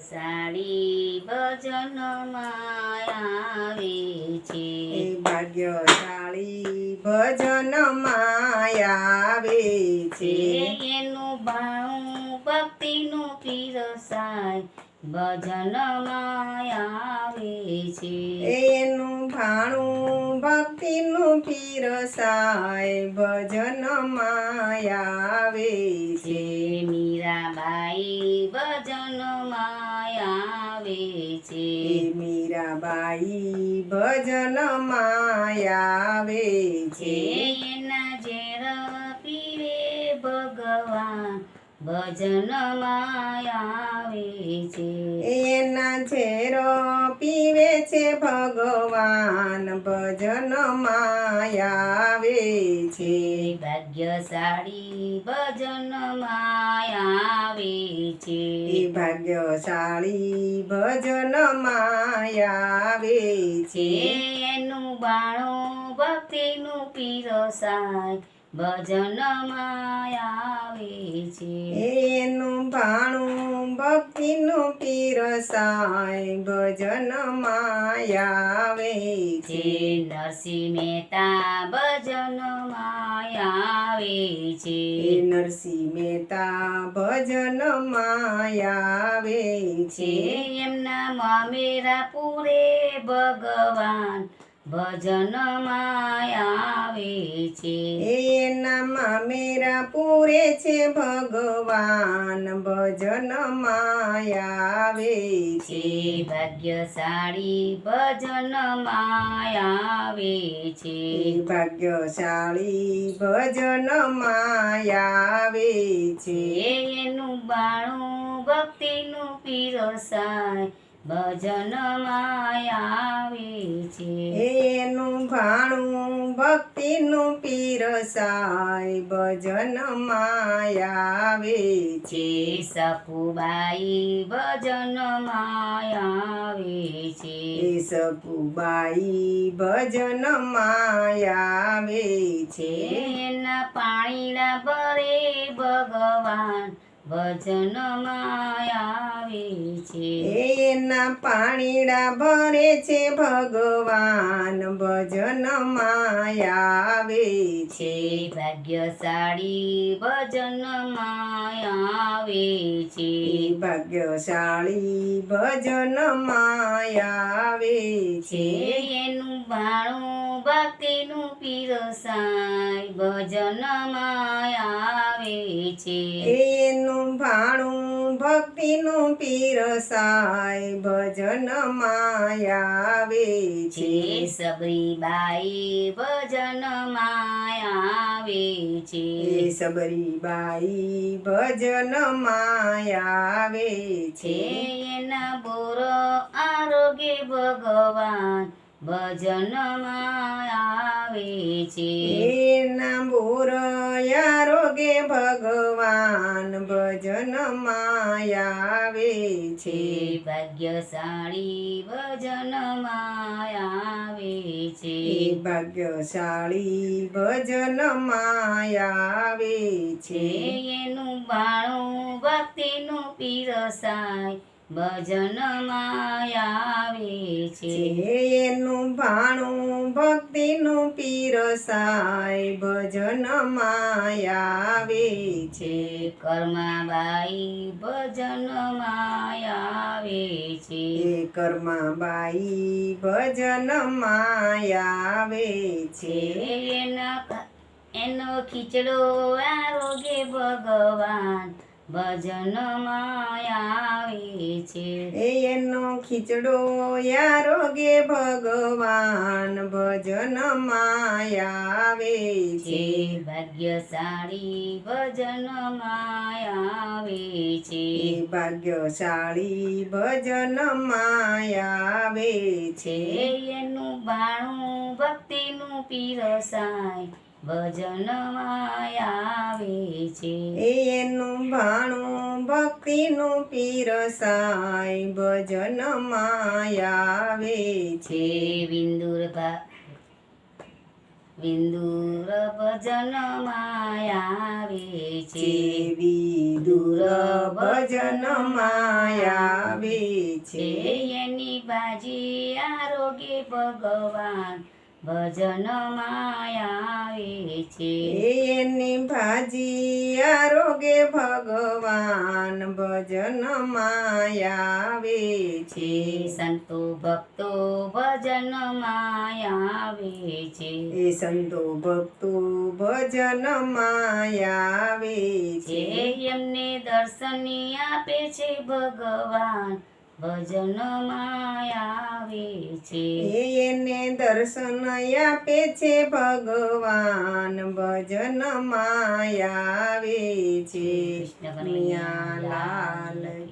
ભાગ્યશાળી ભજનમાં આવે છે. એ ભાગ્યશાળી ભજનમાં આવે છે. એનું ભાણું ભક્તિનું પીરસાય ભજનમાં આવે છે. એનું ભાણું ભક્તિનું પીરસાય ભજનમાં આવે છે છે. મીરાબાઈ ભજનમાં આવે છે. મીરાબાઈ ભજન આવે છે. છે એના ઝેર પીવે ભગવાન ભજન આવે છે. એના ઝેરો પીવે છે ભગવાન ભજન આવે છે. ભાગ્યશાળી ભજન માયાવે છે. ભાગ્યશાળી ભજન આવે છે છે. એનું બાણું ભક્તિનું પીરસાય. ભજનમાં આવે છે. એનું ભાણું ભક્તિનું પીરસાય ભજન આવે છે. નરસિંહ મહેતા ભજન આવે છે. નરસિંહ મહેતા ભજન આવે છે. એમના મામેરા પૂરે ભગવાન ભજનમાં આવે છે. એનામાં મેરા પૂરે છે ભગવાન ભજન આવે છે. ભાગ્યશાળી ભજન આવે છે. ભાગ્યશાળી ભજન આવે છે. એનું બાણું ભક્તિનું પીરસાય. ભજનમાં આવે છે. એનું ભાણું ભક્તિનું પીરસાય ભજન આવે છે. સપુબાઈ માયાવે આવે છે. એ સકુબાઈ ભજનમાં આવે છે. એના પાણીના ભરે ભગવાન ભજનમાં આવે છે. એના પાણીડા ભરે છે ભગવાન ભજનમાં આવે છે. ભાગ્યશાળી ભજન આવે છે. ભાગ્યશાળી ભજન આવે છે. એનું ભાણું ભક્તિનું પીરસાય ભજનમાં આવે છે. એનું ભાણું ભક્તિનું પીરસાય ભજન માયાવે છે. સબરીબાઈ ભજન માયાવે છે. સબરીબાઈ ભજન માયાવે છે. એના બોરો આરોગ્ય ભગવાન ભજન આવે છે. એના બોરયા આરોગ્ય ભગવાન ભજનમાં આવે છે. ભાગ્યશાળી ભજન આવે છે. ભાગ્યશાળી ભજન આવે છે. છે એનું બાણું ભક્તિનું પીરસાય. ભજનમાં આવે છે. એનું ભાણું ભક્તિનું પીરસાય ભજન આવે છે. કર્માબાઈ ભજન આવે છે. કર્માબાઈ ભજન આવે છે. છે એના એનો ખીચડો આરોગ્ય ભગવાન. ભજનમાં આવે છે. એનો ખીચડો યારોગે ભગવાન ભજન આવે છે. ભાગ્યશાળી ભજન આવે છે. ભાગ્યશાળી ભજન આવે છે છે. એનું બાણું ભક્તિનું પીરસાય. ભજનમાં આવે છે. એનું ભાણું ભક્તિનું પીરસાય ભજન આવે છે. વિંદુર ભજન વિંદુર ભજનમાં આવે છે. વિદુર ભજનમાં આવે છે. છે એની બાજી આરોગ્ય ભગવાન. ભજનમાં આવે છે. એની ભાજી આરોગ્ય ભગવાન ભજન આવે છે. સંતો ભક્તો ભજન આવે છે. એ સંતો ભક્તો ભજન આવે છે છે. એમને દર્શની આપે છે ભગવાન. ભજનમાં આવે છે એને દર્શન આપે છે ભગવાન ભજન આવે છે કૃષ્ણ લાલ.